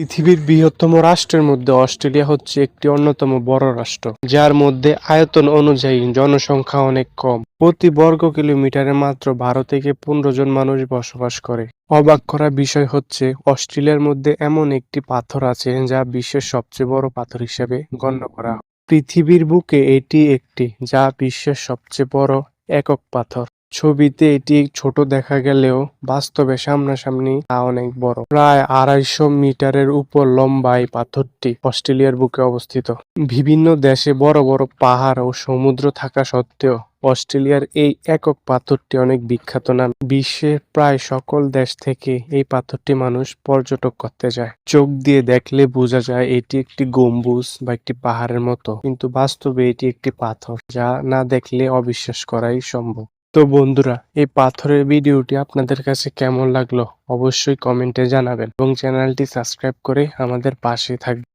পৃথিবীর বৃহত্তম রাষ্ট্রের মধ্যে অস্ট্রেলিয়া হচ্ছে একটি অন্যতম বড় রাষ্ট্র, যার মধ্যে আয়তন অনুযায়ী জনসংখ্যা অনেক কম। প্রতি বর্গ কিলোমিটারে মাত্র বারো থেকে পনেরো জন মানুষ বসবাস করে। অবাক করা বিষয় হচ্ছে, অস্ট্রেলিয়ার মধ্যে এমন একটি পাথর আছে যা বিশ্বের সবচেয়ে বড় পাথর হিসেবে গণ্য করা পৃথিবীর বুকে এটি একটি, যা বিশ্বের সবচেয়ে বড় একক পাথর। ছবিতে এটি ছোট দেখা গেলেও বাস্তবে সামনাসামনি তা অনেক বড়। প্রায় আড়াইশো মিটারের উপর লম্বা এই পাথরটি অস্ট্রেলিয়ার বুকে অবস্থিত। বিভিন্ন দেশে বড় বড় পাহাড় ও সমুদ্র থাকা সত্ত্বেও অস্ট্রেলিয়ার এই একক পাথরটি অনেক বিখ্যাত নাম বিশ্বের প্রায় সকল দেশ থেকে এই পাথরটি মানুষ পর্যটক করতে যায়। চোখ দিয়ে দেখলে বোঝা যায় এটি একটি গম্বুজ বা একটি পাহাড়ের মতো, কিন্তু বাস্তবে এটি একটি পাথর যা না দেখলে অবিশ্বাস করাই সম্ভব। তো বন্ধুরা, এই পাথরের ভিডিওটি আপনাদের কাছে কেমন লাগল অবশ্যই কমেন্টে জানাবেন এবং চ্যানেলটি সাবস্ক্রাইব করে আমাদের পাশে থাকবেন।